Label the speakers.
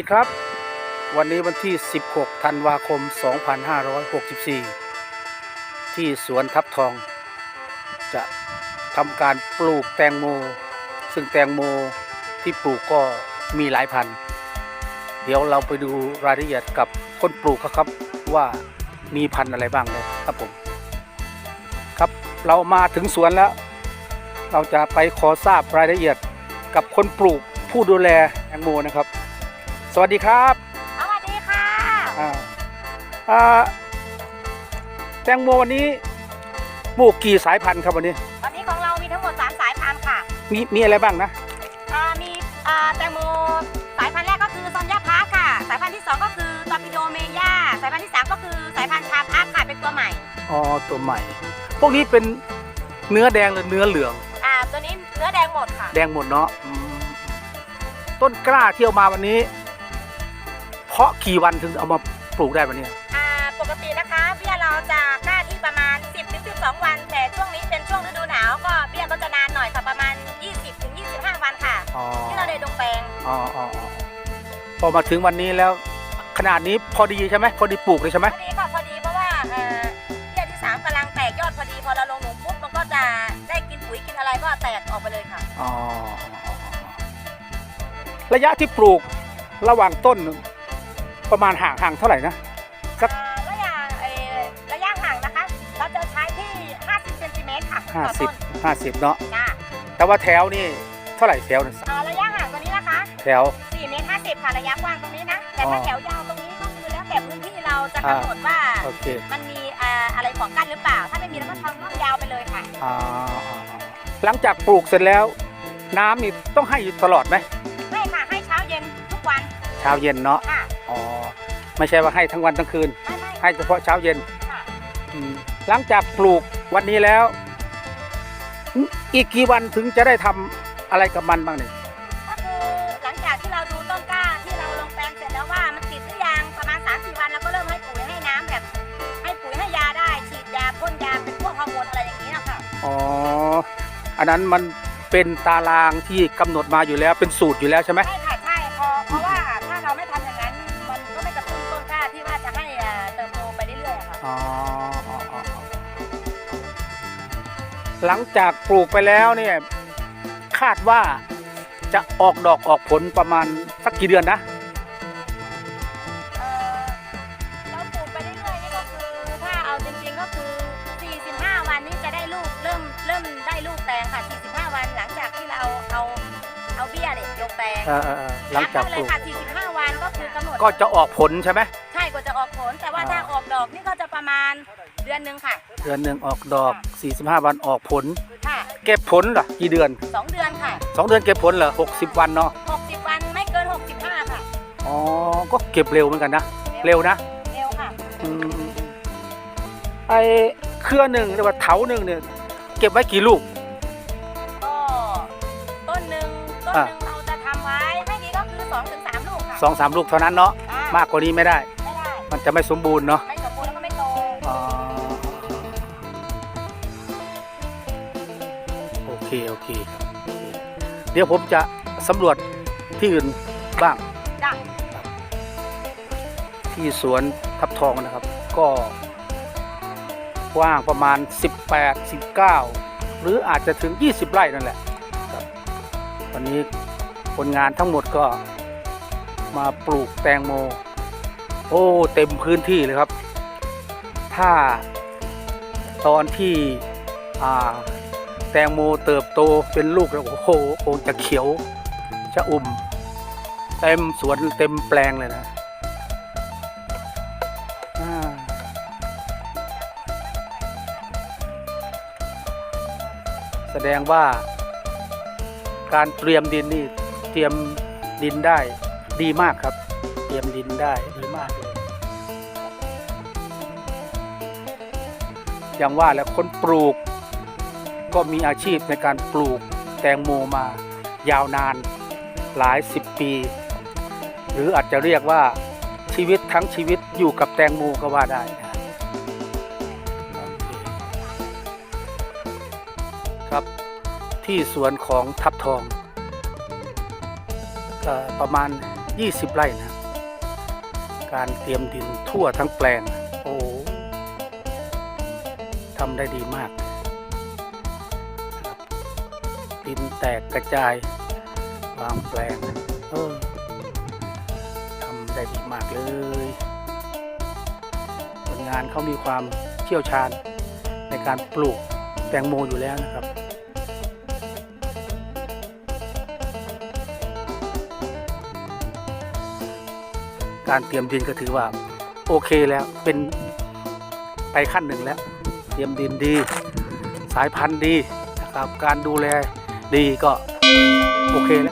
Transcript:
Speaker 1: ดีครับ วันนี้วันที่ 16 ธันวาคม 2564 ที่สวนทับทอง จะทำการปลูกแตงโม ซึ่งแตงโมที่ปลูกก็มีหลายพันธุ์ เดี๋ยวเราไปดูรายละเอียดกับคนปลูกเขาครับว่ามีพันธุ์อะไรบ้างนะครับผม ครับเรามาถึงสวนแล้ว เราจะไปขอทราบรายละเอียดกับคนปลูกผู้ดูแลแตงโมนะครับ สวัสดีครับ
Speaker 2: สวัสดีค่ะ
Speaker 1: อ่าอ่าแตงโมวันนี้ปลูกกี่สายพันธุ์ครับวันนี้
Speaker 2: วันนี้ของเรามีทั้งหมด 3 สายพันธุ์ค่ะ
Speaker 1: มีมีอะไรบ้างนะ
Speaker 2: อ่ามีอ่าแตงโมสายพันธุ์แรกก็คือซอนยาพาร์คค่ะ สายพันธุ์ที่ 2 ก็คือตอร์ปิโดเมย่าสายพันธุ์ที่ 3 ก็คือสายพันธุ์ชาพาร์คค่ะเป็นตัวใหม่
Speaker 1: อ๋อตัวใหม่ พวกนี้เป็นเนื้อแดงหรือเนื้อเหลือง
Speaker 2: อ่าตัวนี้เนื้อแดงหมดค่ะ
Speaker 1: แดงหมดเนาะอืมต้นกล้าที่เอามาวันนี้เพาะกี่วันถึงเอามาปลูกได้วันนี้
Speaker 2: อ่าปกตินะคะเบี้ยเราจะกล้าที่ประมาณ 10ถึง12 วัน แต่ช่วงนี้เป็นช่วงฤดูหนาวก็เบี้ยก็จะนานหน่อยค่ะประมาณ 20ถึง25 วันค่ะ
Speaker 1: อ๋อ
Speaker 2: ที่เราได้ลงแปลง
Speaker 1: อ๋ออ๋ออ๋อพอมาถึงวันนี้แล้ว ขนาดนี้พอดีใช่ไหมพอดีปลูกเลยใช่ไหม
Speaker 2: พอดีค่ะพอดีเพราะว่าเอ่อเบี้ยที่สามกำลังแตกยอดพอดีพอเราลงหลุมปุ๊บมันก็จะได้กินปุ๋ยกินอะไรก็แตกออกไปเลยค่ะ
Speaker 1: อ๋อระยะที่ปลูกระหว่างต้น ประมาณห่างห่างเท่าไหร่นะครับ
Speaker 2: อ่าระยะเอ่อระยะห่างนะคะ เราจะใช้ที่ 50เซนติเมตรค่ะ
Speaker 1: ห้า
Speaker 2: ต่อ
Speaker 1: สิบ
Speaker 2: ต้น
Speaker 1: ห้าสิบเนาะ
Speaker 2: จ้า
Speaker 1: แต่ว่าแถวนี่เท่าไหร่แถวเนี่ย
Speaker 2: อ่าระยะห่างตัวนี้นะคะ
Speaker 1: แถว
Speaker 2: 4เมตร50ค่ะระยะกว้างตรงนี้นะ แต่ถ้า
Speaker 1: อ๋อ
Speaker 2: แถวยาวตรงนี้ก็คือแล้วแต่พื้นที่เราจะ
Speaker 1: อ่า
Speaker 2: กำหนดว่า
Speaker 1: โอเค
Speaker 2: มันมีอ่าอะไรขวางกั้นหรือเปล่า ถ้าไม่มีเราก็ทำร่องยาวไปเลยค่ะ
Speaker 1: อ่าหลังจากปลูกเสร็จแล้ว น้ำนี่ต้องให้อยู่ตลอดไหม
Speaker 2: ให้ค่ะให้เช้าเย็นทุกวัน
Speaker 1: เช้าเย็นเนาะ
Speaker 2: ค่ะ
Speaker 1: อ๋อ ไม่ใช่ว่าให้ทั้งวันทั้งคืน
Speaker 2: ไม่ไม่
Speaker 1: ให้เฉพาะเช้าเย็น
Speaker 2: ค่ะ
Speaker 1: อืมหลังจากปลูกวันนี้แล้ว อีกกี่วันถึงจะได้ทำอะไรกับมันบ้างเนี่ย
Speaker 2: ก็คือหลังจากที่เราดูต้นกล้าที่เราลงแปลงเสร็จแล้วว่ามันติดหรือยังประมาณ3าสี่วันเราก็เริ่มให้ปุ๋ยให้น้ำแบบ ให้ปุ๋ยให้ยาได้ ฉีดยาพ่นยาเป็นพวกฮอร์โมนอะไรอย่างนี้นะคะ
Speaker 1: อ๋ออันนั้นมันเป็นตารางที่กำหนดมาอยู่แล้วเป็นสูตรอยู่แล้วใช่ไหม
Speaker 2: ใช่ค่ะ ห
Speaker 1: ลังจากปลูกไปแล้วเนี่ยคาดว่าจะออกดอกออกผลประมาณสักกี่เดือนนะ
Speaker 2: เอ่อเราปลูกไปเรื่อยๆนี่ก็คือถ้าเอาจริงๆก็คือ 45 วันนี้จะได้ลูกเริ่มเริ่มได้ลูกแตงค่ะ 45 วันหลังจากที่เราเอาเอาเบี้ยเนี่ยลงแปลง
Speaker 1: เออเออเออหลังจาก
Speaker 2: นับได้
Speaker 1: ป
Speaker 2: เล
Speaker 1: ลู
Speaker 2: ย
Speaker 1: ก
Speaker 2: ค่ะ 45 วันก็คือกำหนด
Speaker 1: ก็จะออกผลใช่ไหม
Speaker 2: ดือนหนึ่งค่ะ
Speaker 1: เดือนหนึ่งออกดอก 45 วันออกผล
Speaker 2: ค่ะ
Speaker 1: เก็บผลเหรอกี่เดือน
Speaker 2: 2เดือนค่ะ
Speaker 1: 2 เดือนเก็บผลเหรอ60 วันเนาะ
Speaker 2: 60 วันไม่เกิน 65 ค่ะ
Speaker 1: อ๋อก็เก็บเร็วเหมือนกันนะ เร็วนะ
Speaker 2: เร็วค่ะ
Speaker 1: อืมไอเครือหนึ่งหรือว่าเถาหนึ่งเนี่ยเก็บไว้กี่ลูก
Speaker 2: ก็ต้นหนึ่งต้น
Speaker 1: อ่า
Speaker 2: หนึ่งเราจะทำไว้ให้ดีก็คือ2-3ถึง3ลูกค่ะ
Speaker 1: สองสามลูกเท่านั้นเนาะ
Speaker 2: อ่
Speaker 1: มากกว่านี้ไม่ได้
Speaker 2: ไม่ได้
Speaker 1: มันจะไม่สมบูรณ์เนาะ
Speaker 2: ไม่ โอ
Speaker 1: เคโอเค เดี๋ยวผมจะสำรวจที่อื่นบ้าง
Speaker 2: จ้ะ
Speaker 1: ที่สวนทับทองนะครับ ก็กว้างประมาณ 18 19 หรืออาจจะถึง 20 ไร่นั่นแหละครับวันนี้คนงานทั้งหมดก็มาปลูกแตงโม โอ้เต็มพื้นที่เลยครับ ถ้าตอนที่อ่า แตงโมเติบโตเป็นลูกแล้วโอ้โหคงจะเขียวชะอุ่ม เต็มสวนเต็มแปลงเลยนะแสดงว่าการเตรียมดินนี่เตรียมดินได้ดีมากครับ เตรียมดินได้ดีมากเลยอย่างว่าแล้วคนปลูก ก็มีอาชีพในการปลูกแตงโมมายาวนานหลายสิบปี หรืออาจจะเรียกว่าชีวิตทั้งชีวิตอยู่กับแตงโมก็ว่าได้นะครับ ที่สวนของทับทองก็ประมาณ 20 ไร่นะการเตรียมดินทั่วทั้งแปลง โอ้ทำได้ดีมาก ดินแตกกระจายวางแปลงเออทำได้ดีมากเลยคนงานเขามีความเชี่ยวชาญในการปลูกแตงโมอยู่แล้วนะครับการเตรียมดินก็ถือว่าโอเคแล้วเป็นไปขั้นหนึ่งแล้ว เตรียมดินดี สายพันธุ์ดีนะครับการดูแล ดีก็โอเคแล้ว